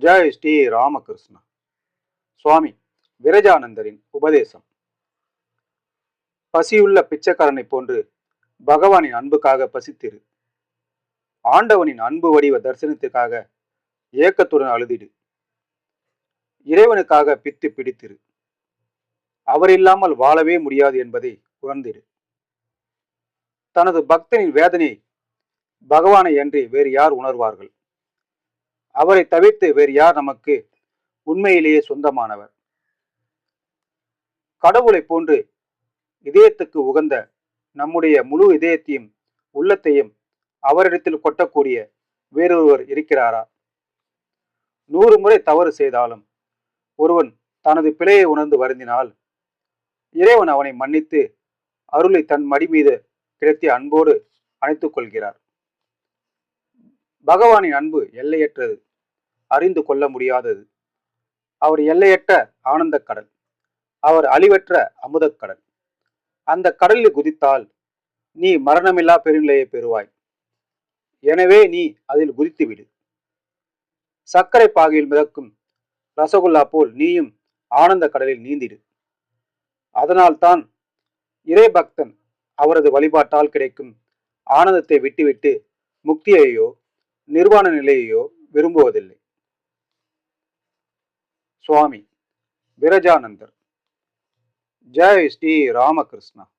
ஜெய் ஸ்ரீ ராமகிருஷ்ணா. சுவாமி விரஜானந்தரின் உபதேசம். பசியுள்ள பிச்சைக்காரனை போன்று பகவானின் அன்புக்காக பசித்திரு. ஆண்டவனின் அன்பு வடிவ தரிசனத்திற்காக ஏக்கத்துடன் அழுதிடு. இறைவனுக்காக பித்து பிடித்திரு. அவர் இல்லாமல் வாழவே முடியாது என்பதை உணர்ந்திடு. தனது பக்தனின் வேதனை பகவானை அன்றி வேறு யார் உணர்வார்கள்? அவரை தவிர்த்து வேறு யார் நமக்கு உண்மையிலேயே சொந்தமானவர்? கடவுளை போன்று இதயத்துக்கு உகந்த நம்முடைய முழு இதயத்தையும் உள்ளத்தையும் அவரிடத்தில் கொட்டக்கூடிய வேறொருவர் இருக்கிறாரா? நூறு முறை தவறு செய்தாலும் ஒருவன் தனது பிழையை உணர்ந்து வருந்தினால் இறைவன் அவனை மன்னித்து அருளை தன் மடி மீது கிடைத்திய அன்போடு அணைத்துக் கொள்கிறார். பகவானின் அன்பு எல்லையற்றது. அறிந்து கொள்ள முடியாதது. அவர் எல்லையற்ற ஆனந்தக் கடல். அவர் அழிவற்ற அமுதக் கடல். அந்த கடலில் குதித்தால் நீ மரணமில்லா பெருநிலையை பெறுவாய். எனவே நீ அதில் குதித்து விடு சர்க்கரை பாகையில் மிதக்கும் ரசகுல்லா போல் நீயும் ஆனந்த கடலில் நீந்திடு. அதனால்தான் இறை பக்தன் அவரது வழிபாட்டால் கிடைக்கும் ஆனந்தத்தை விட்டுவிட்டு முக்தியையோ நிர்வாண நிலையையோ விரும்புவதில்லை. சுவாமி விரஜானந்தர். ஜெய் ஸ்ரீ ராமகிருஷ்ணா.